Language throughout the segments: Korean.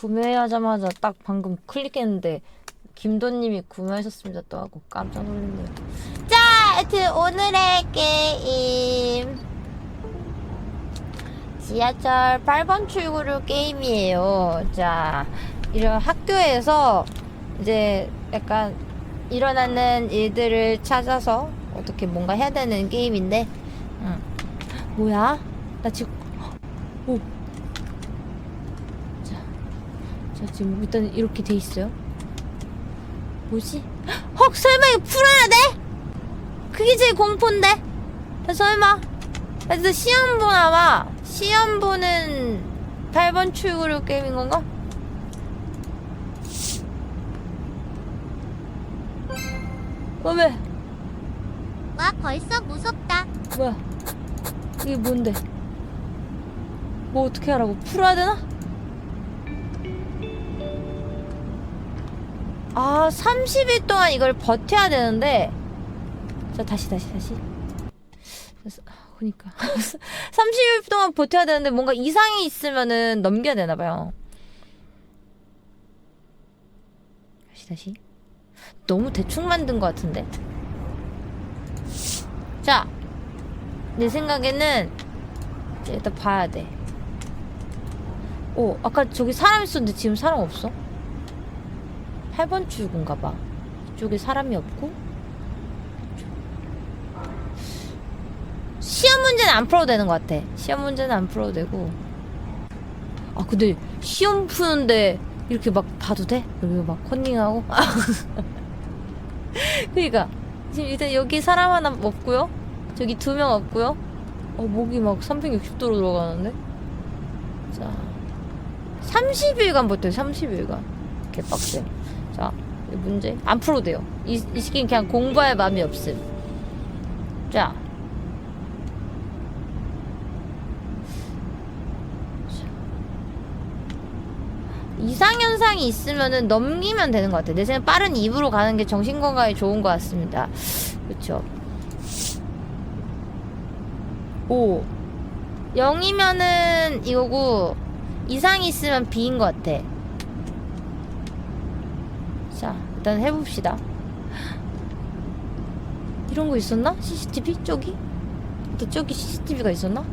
구매하자마자 딱 방금 클릭했는데 김도님이 구매하셨습니다 또 하고 깜짝 놀랐네요. 자, 하여튼 오늘의 게임 지하철 8번 출구로 게임이에요. 자, 이런 학교에서 이제 약간 일어나는 일들을 찾아서 어떻게 뭔가 해야 되는 게임인데, 응. 뭐야? 나 지금 오. 자, 자 지금 일단 이렇게 돼 있어요. 뭐지? 헉 설마 이거 풀어야 돼? 그게 제일 공포인데. 야, 설마. 그래서 시험 보나 봐. 시험 보는 8번 출구로 게임인 건가? 어메 와 벌써 무섭다. 뭐야? 이게 뭔데? 뭐 어떻게 하라고? 풀어야 되나? 아, 30일 동안 이걸 버텨야 되는데. 자, 다시, 다시, 다시. 그니까. 30일 동안 버텨야 되는데 뭔가 이상이 있으면은 넘겨야 되나 봐요. 다시, 다시. 너무 대충 만든 것 같은데? 자, 내 생각에는 일단 봐야 돼. 오, 아까 저기 사람 있었는데 지금 사람 없어? 8번 출구인가 봐. 이쪽에 사람이 없고. 시험 문제는 안 풀어도 되는 것 같아. 시험 문제는 안 풀어도 되고. 아, 근데 시험 푸는데 이렇게 막 봐도 돼? 여기 막 컨닝하고. 그니까. 지금 일단 여기 사람 하나 없고요. 저기 두 명 없고요. 어, 목이 막 360도로 돌아가는데? 자. 30일간 버텨요, 30일간. 개빡세. 자, 이 문제. 안 풀어도 돼요. 이, 이 시기는 그냥 공부할 마음이 없음. 자. 이상현상이 있으면은 넘기면 되는 것 같아요. 내 생각에 빠른 입으로 가는 게 정신건강에 좋은 것 같습니다. 그쵸. 오. 0이면은 이거고, 이상이 있으면 B인 것 같아. 자, 일단 해봅시다. 이런 거 있었나? CCTV? 저기? 또 저기 CCTV가 있었나?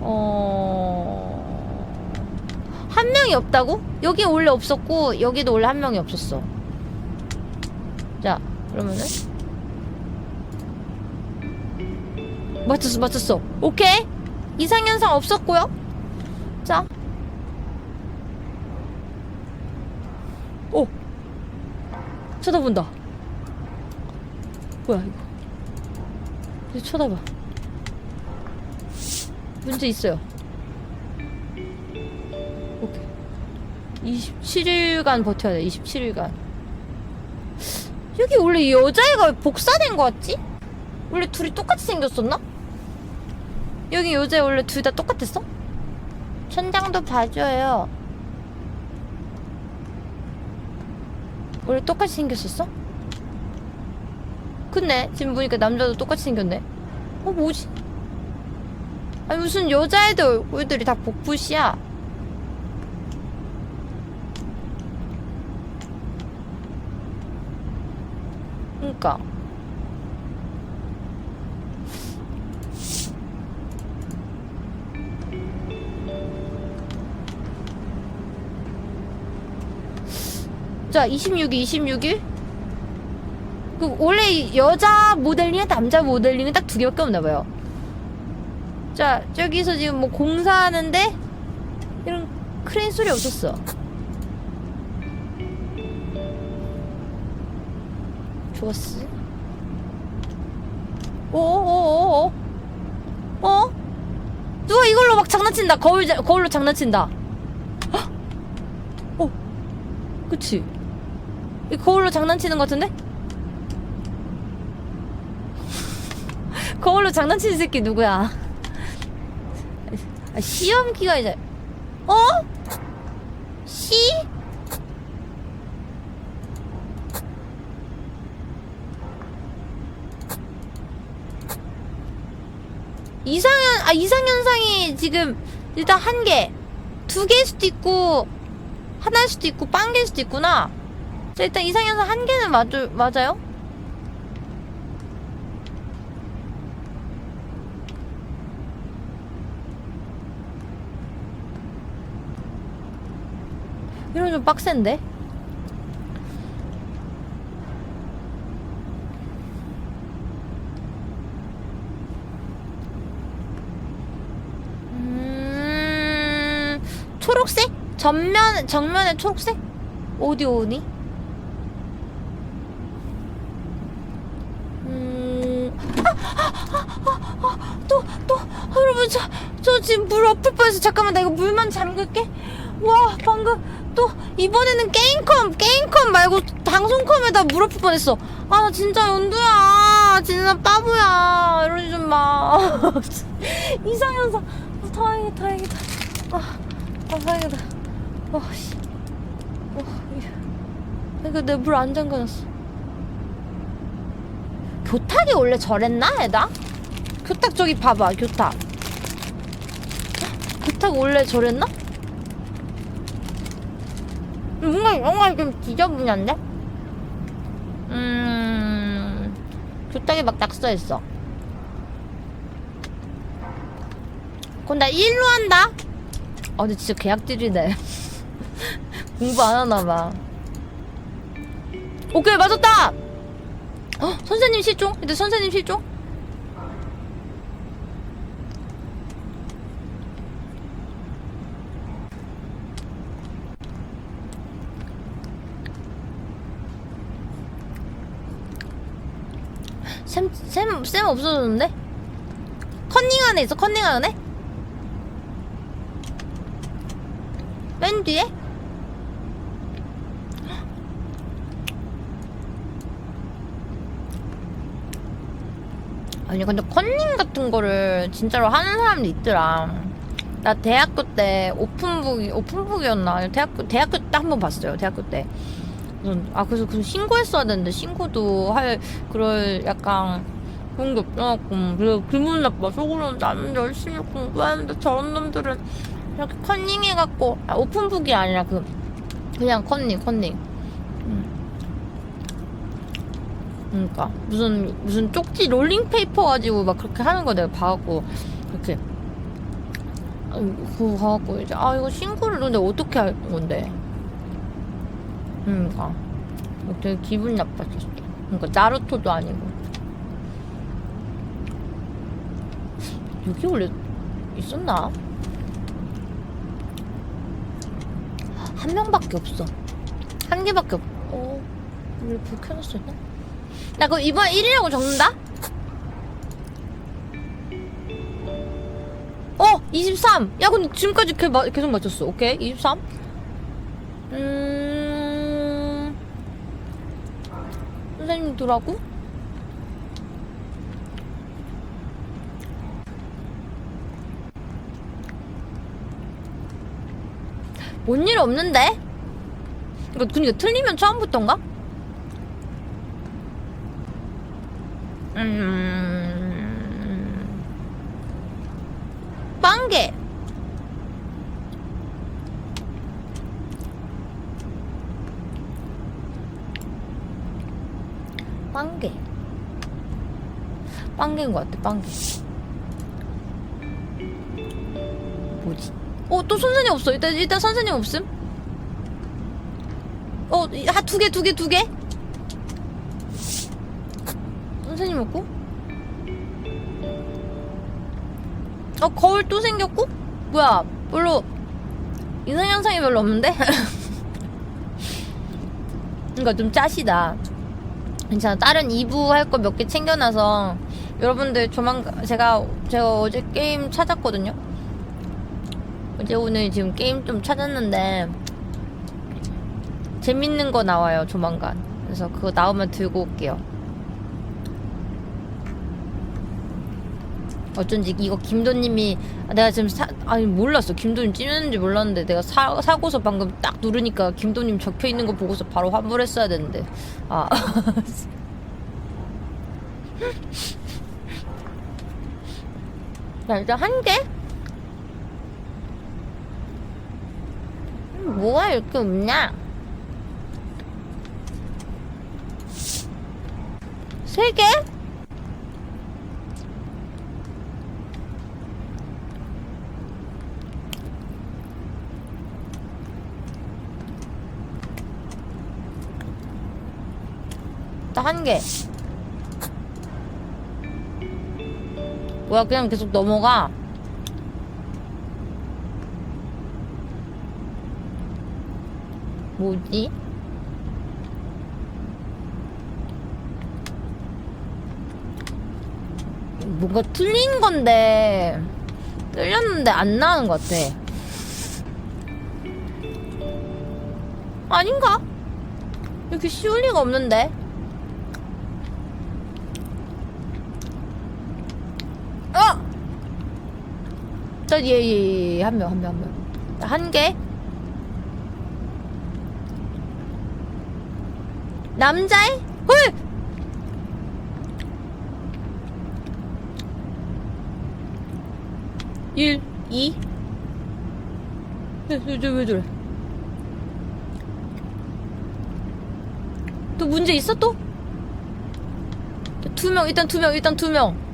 어... 한 명이 없다고? 여기 원래 없었고 여기도 원래 한 명이 없었어. 자, 그러면은 맞췄어, 맞췄어. 오케이. 이상현상 없었고요. 자. 오. 쳐다본다. 뭐야 이거? 이거 쳐다봐. 문제 있어요. 오케이. 27일간 버텨야 돼. 27일간. 여기 원래 여자애가 복사된 거 같지? 원래 둘이 똑같이 생겼었나? 여기 여자 원래 둘 다 똑같았어? 천장도 봐줘요. 원래 똑같이 생겼었어? 근데 지금 보니까 남자도 똑같이 생겼네. 어 뭐지? 아니 무슨 여자애들 얼굴들이 다 복붙이야. 그니까. 자, 26일, 26일? 그, 원래 여자 모델링은 남자 모델링은 딱 두 개밖에 없나 봐요. 자, 저기서 지금 뭐 공사하는데, 이런 크레인 소리 없었어. 좋았어. 오오오오. 어? 누가 이걸로 막 장난친다. 거울, 자- 거울로 장난친다. 헉! 어. 그치? 이 거울로 장난치는 것 같은데? 거울로 장난치는 새끼 누구야? 아, 시험기가 이제 어? 시? 이상현 아 이상현상이 지금 일단 한 개 두 개일 수도 있고 하나일 수도 있고 빵 개일 수도 있구나. 자 일단 이상현상 한 개는 맞을 맞아요? 이런 좀 빡센데? 음, 초록색? 전면, 정면에 초록색? 어디 오니? 음, 아, 아, 아, 아, 또, 또, 여러분, 저, 저 지금 물 엎을 뻔했어. 잠깐만, 나 이거 물만 잠글게. 와, 방금, 또, 이번에는 게임컴, 게임컴 말고 방송컴에다 물 엎을 뻔했어. 아, 나 진짜 연두야. 진짜 빠부야. 이러지 좀 마. 이상현상. 아, 다행이다, 다행이다. 아, 아 다행이다. 와, 씨. 와, 이거 내 물 안 잠가놨어. 교탁이 원래 저랬나, 애다? 교탁 저기 봐봐, 교탁. 교탁 원래 저랬나? 뭔가, 뭔가 좀 지저분한데? 음, 교탁에 막 낙서했어. 그럼 나 1로 한다? 아, 근데 진짜 계약질이네. 공부 안 하나봐. 오케이, 맞았다! 어, 선생님 실종? 근데 선생님 실종? 쌤, 쌤, 쌤 없어졌는데? 컨닝 안에 있어, 컨닝 안에? 맨 뒤에? 아니 근데 컨닝 같은 거를 진짜로 하는 사람도 있더라. 나 대학교 때 오픈북이 오픈북이었나? 아니, 대학교 대학교 때 한 번 봤어요. 대학교 때. 그래서, 아 그래서 그 신고했어야 되는데 신고도 할 그럴 약간 그런 게 없어갖고 그래 기분 나빠. 속으로 나는 열심히 공부하는데 저런 놈들은 이렇게 컨닝 해갖고 아, 오픈북이 아니라 그 그냥 컨닝 컨닝. 음. 그러니까 무슨 무슨 쪽지 롤링 페이퍼 가지고 막 그렇게 하는 거 내가 봐갖고 그렇게 아, 그거 가갖고 이제 아 이거 신고를 근데 어떻게 할 건데? 그러니까 되게 기분 나빴었어. 그러니까 나루토도 아니고 여기 원래 있었나? 한 명밖에 없어. 한 개밖에 없. 어, 원래 불 켜놨었나? 나 그럼 이번 1위라고 적는다? 어! 23! 야, 근데 지금까지 개- 마- 계속 맞췄어. 오케이, 23. 음. 선생님들하고? 뭔 일 없는데? 이거, 이거 틀리면 처음부터인가? 음. 빵개. 빵개. 빵개인 것 같아, 빵개. 뭐지? 어, 또 선생님 없어. 일단, 일단 선생님 없음? 어, 하, 두 개, 두 개, 두 개? 선생님 없고? 어 거울 또 생겼고? 뭐야 별로 이상 현상이 별로 없는데? 그러니까 좀 짜시다 괜찮아 다른 2부 할 거 몇 개 챙겨놔서 여러분들 조만간 제가 제가 어제 게임 찾았거든요 어제 오늘 지금 게임 좀 찾았는데 재밌는 거 나와요 조만간 그래서 그거 나오면 들고 올게요 어쩐지 이거 김도님이 아, 내가 지금 사 아니 몰랐어 김도님 찌는지 몰랐는데 내가 사 사고서 방금 딱 누르니까 김도님 적혀 있는 거 보고서 바로 환불했어야 되는데 아 자, 일단 한 개. 뭐가 이렇게 없냐? 세 개? 나한 개. 뭐야, 그냥 계속 넘어가. 뭐지? 뭔가 틀린 건데 틀렸는데 안 나오는 것 같아. 아닌가? 이렇게 쉬울 리가 없는데. 어! 저, 예, 예, 예, 한 명, 한 명, 한 명. 한 개? 남자애? 헐! 일, 이. 왜, 왜, 왜 저래? 또 문제 있어 또? 두 명, 일단 두 명, 일단 두 명.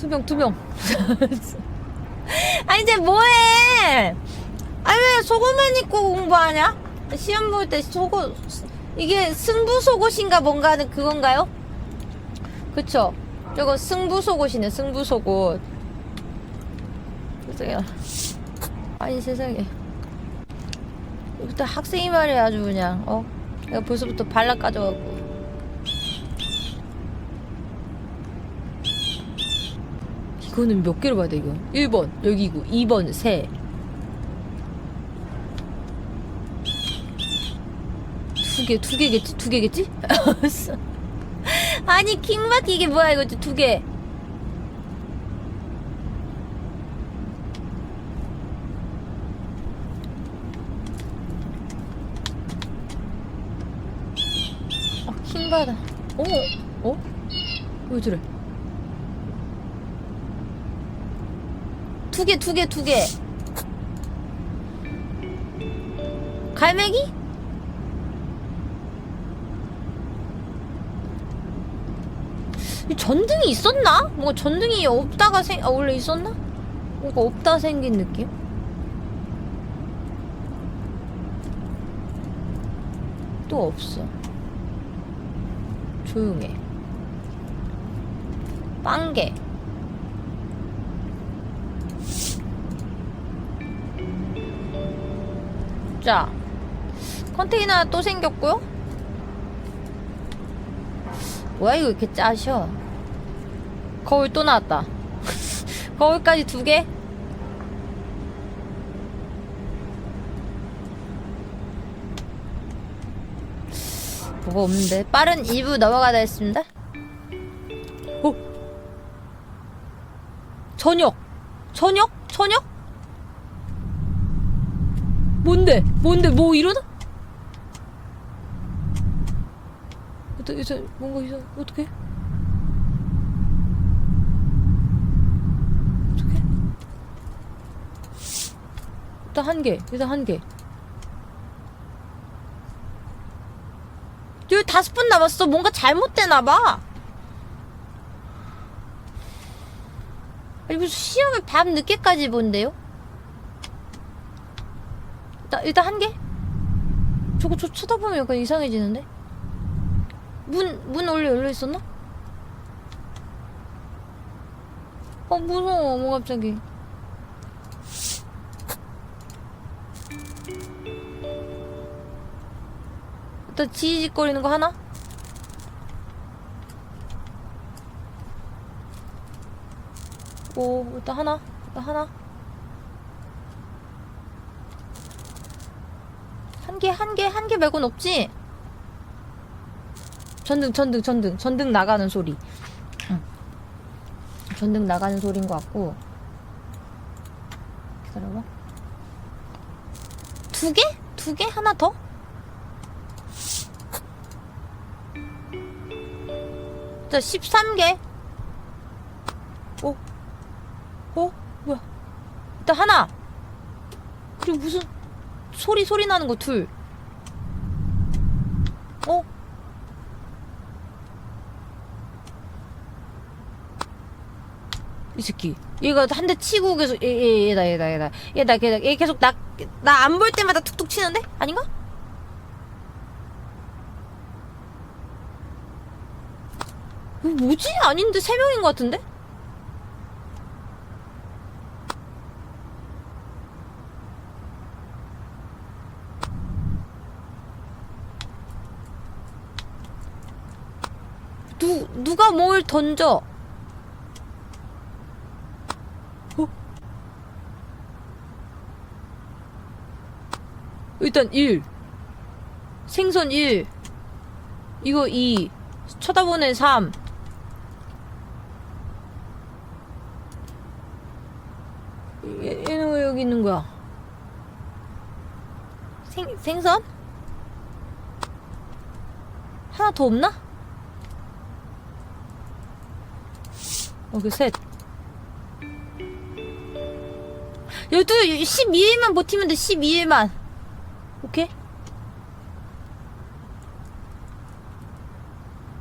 두 명, 두 명. 아, 이제 뭐해? 아니 왜 속옷만 입고 공부하냐? 시험 볼 때 속옷 이게 승부 속옷인가 뭔가는 그건가요? 그쵸? 저거 승부 속옷이네 승부 속옷 세상에 아니 세상에 이부터 학생이 말이야 아주 그냥 어? 내가 벌써부터 발락 가져갖고 이거는 몇 개로 봐야 돼 이거 1번 여기고 2번 새두 개, 두 개겠지? 두 개겠지? 아니, 킹마키 이게 뭐야, 이거 두 개. 아, 킹받아. 어? 어? 왜 저래? 두 개, 두 개, 두 개. 갈매기? 이 전등이 있었나? 뭔가 전등이 없다가 생, 아, 원래 있었나? 뭔가 없다 생긴 느낌? 또 없어. 조용해. 빵개. 자, 컨테이너 또 생겼고요. 뭐야 이거 이렇게 짜셔 거울 또 나왔다 거울까지 두 개? 뭐가 없는데 빠른 2부 넘어가다 했습니다 어? 저녁 저녁? 저녁? 뭔데? 뭔데? 뭐 일어나? 일단, 일단 뭔가 이상 어떻게? 어떻게? 일단 한 개, 일단 한 개. 여기 다섯 분 남았어. 뭔가 잘못되나 봐. 아니 무슨 시험을 밤 늦게까지 본대요? 일단, 일단 한 개? 저거 저 쳐다보면 약간 이상해지는데? 문, 문 원래 열려 있었나? 어, 무서워, 뭐 갑자기. 일단 지지직거리는 거 하나? 오, 일단 하나. 일단 하나. 한 개, 한 개, 한 개 말고는 없지? 전등, 전등, 전등, 전등 나가는 소리. 응. 전등 나가는 소리인 것 같고. 기다려봐. 두 개? 두 개? 하나 더? 자, 13개. 오. 오? 뭐야? 일단 하나. 그리고 무슨 소리 소리 나는 거 둘. 어? 이 새끼. 얘가 한 대 치고 계속 얘, 얘, 얘다 얘다 얘다 얘다 얘다 얘 계속 나 나 안 볼 때마다 툭툭 치는데 아닌가? 뭐지? 아닌데 세 명인 것 같은데? 누 누가 뭘 던져? 어? 일단 1 생선 1 이거 2 쳐다보는 3 얘, 얘는 왜 여기 있는 거야? 생, 생선? 하나 더 없나? 어, 그 셋. 여기도 12일만 버티면 돼, 12일만. 오케이?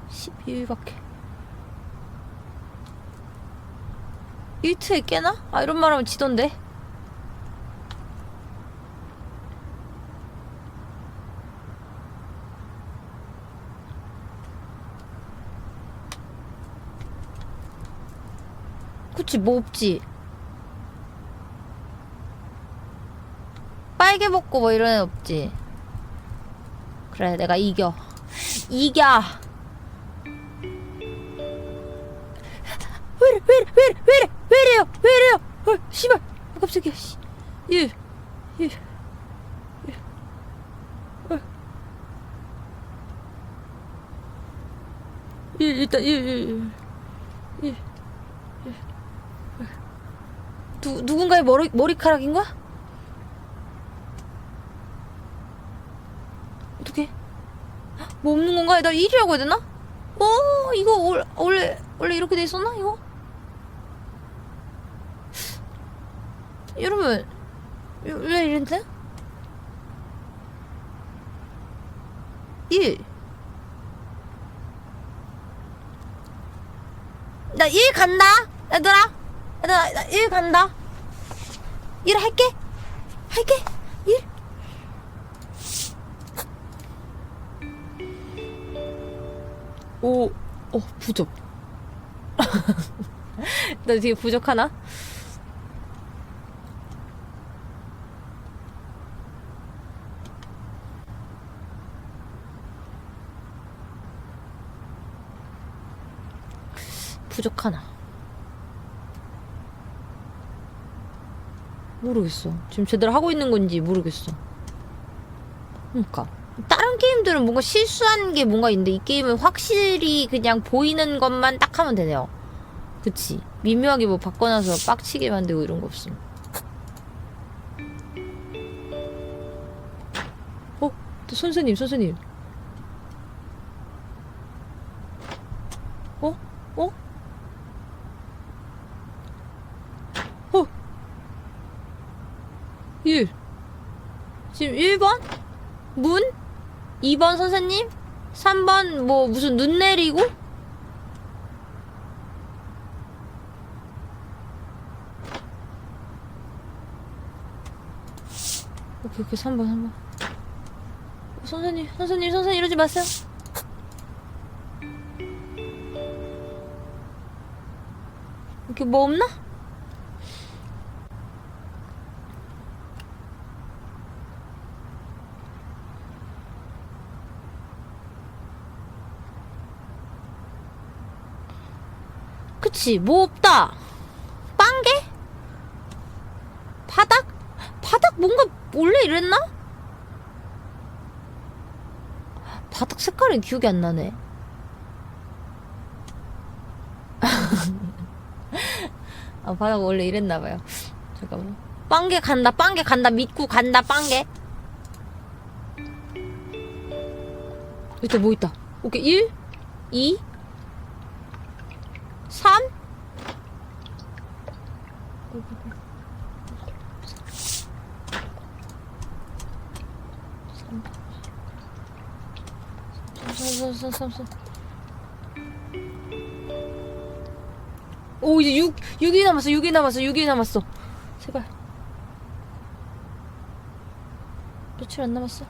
12일밖에. 일트에 깨나? 아, 이런 말 하면 지던데. 그치, 뭐 없지. 빨개 먹고 뭐 이런 애 없지. 그래, 내가 이겨. 이겨! 왜이래, 왜이래, 왜이래, 왜이래, 왜이래요, 왜이래요! 어, 씨발! 아, 깜짝이야, 씨. 일, 일, 일. 어. 일, 일단, 일, 일, 일. 일. 누, 누군가의 머리, 머리카락인가? 어떻게? 뭐 없는 건가? 나 1이라고 해야 되나? 어, 이거 올, 원래, 원래 이렇게 돼 있었나? 이거? 여러분, 원래 이랬는데? 1. 나 1 간다! 얘들아! 얘들아, 나1 간다! 1 할게! 할게! 1! 오, 어, 부족. 나 되게 부족하나? 부족하나? 모르겠어. 지금 제대로 하고 있는 건지 모르겠어. 그러니까 다른 게임들은 뭔가 실수한 게 뭔가 있는데 이 게임은 확실히 그냥 보이는 것만 딱 하면 되네요. 그치? 미묘하게 뭐 바꿔놔서 빡치게 만들고 이런 거 없음. 어? 또 선생님, 선생님. 어? 어? 어? 1. 지금 1번? 문? 2번 선생님? 3번 뭐 무슨 눈 내리고? 오케이 오케이 3번 3번 선생님 선생님 선생님 이러지 마세요 이렇게 뭐 없나? 그치 뭐 없다. 빵개? 바닥? 바닥 뭔가 원래 이랬나? 바닥 색깔은 기억이 안 나네. 아 바닥 원래 이랬나 봐요. 잠깐만. 빵개 간다 빵개 간다 믿고 간다 빵개. 일단 뭐 있다? 오케이. 1 2 3? 오 이제 6 6이 남았어 6이 남았어 6이 남았어. 제발. 며칠 안 남았어?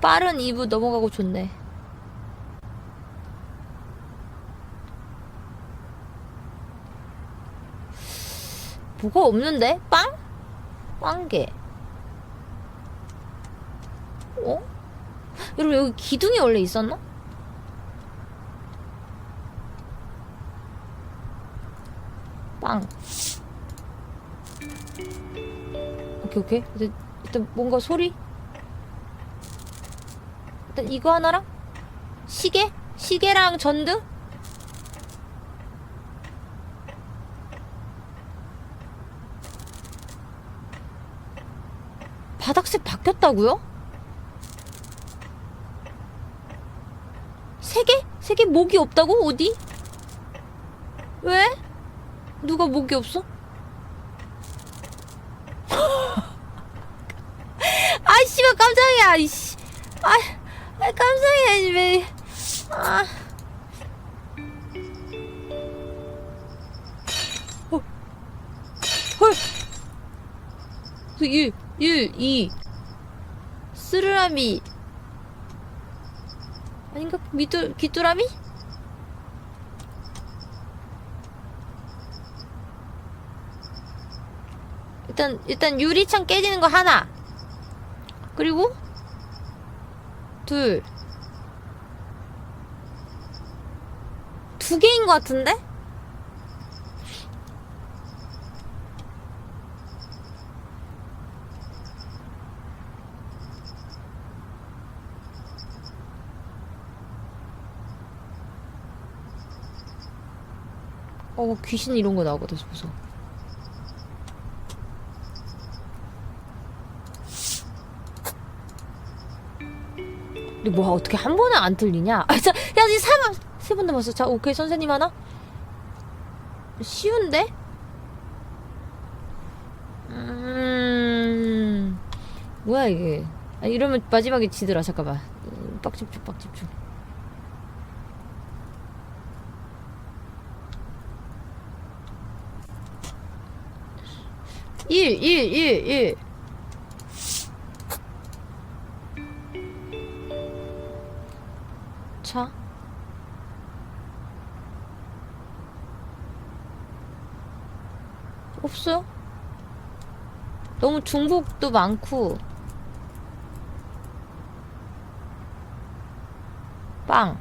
빠른 2부 넘어가고 좋네. 뭐가 없는데? 빵? 빵개 어? 여러분 여기 기둥이 원래 있었나? 빵 오케이 오케이 일단, 일단 뭔가 소리 일단 이거 하나랑 시계? 시계랑 전등? 바닥색 바뀌었다고요? 세 개? 세 개 목이 없다고? 어디? 왜? 누가 목이 없어? 아이 씨발 깜짝이야 이씨 아, 아 깜짝이야 왜 아. 어. 헐. 1, 1, 2 스르라미 아닌가? 미뚜, 귀뚜라미? 일단 일단 유리창 깨지는 거 하나 그리고 둘 두 개인 것 같은데? 어 귀신 이런 거 나오거든 무서워 근데 뭐야 어떻게 한 번에 안 틀리냐? 아, 자, 야, 이제 세번 남았어. 자, 오케이 선생님 하나. 쉬운데? 음, 뭐야 이게? 아, 이러면 마지막에 지더라. 잠깐만. 음, 빡집중, 빡집중. 일, 일, 일, 일. 차? 없어요? 너무 중복도 많고 빵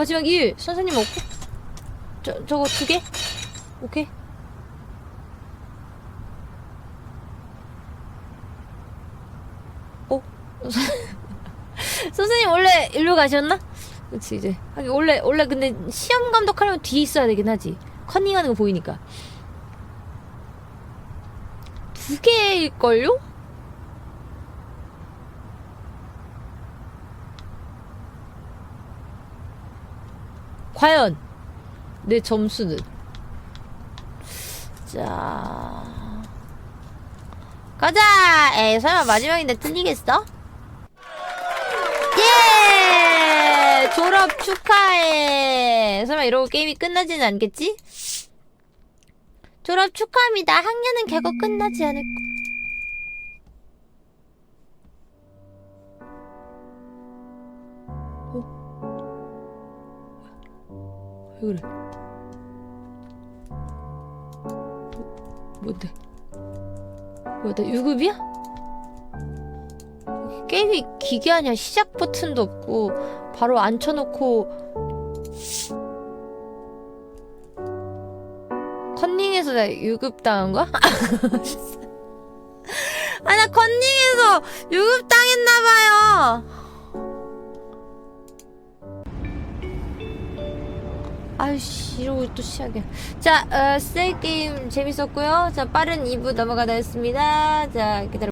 마지막 1 선생님 없고 저, 저거 두 개? 오케이 어? 선생님 원래 일로 가셨나? 그치 이제 하긴 원래 원래 근데 시험 감독하려면 뒤에 있어야 되긴 하지 컨닝하는 거 보이니까 두 개일걸요? 과연 내 점수는 자 가자 에이 설마 마지막인데 틀리겠어? 예! 졸업 축하해. 설마 이러고 게임이 끝나지는 않겠지? 졸업 축하합니다. 학년은 결국 끝나지 않을 왜 그래? 뭐, 뭔데? 뭐야, 나 유급이야? 게임이 기계 아니야 시작 버튼도 없고 바로 앉혀놓고 컨닝해서 나 유급 당한 거야? 아 나 컨닝해서 유급 당했나봐요 아유씨 이러고 또 시작이야 자 어, 셀 게임 재밌었고요. 자 빠른 2부 넘어가다 했습니다. 자 기다려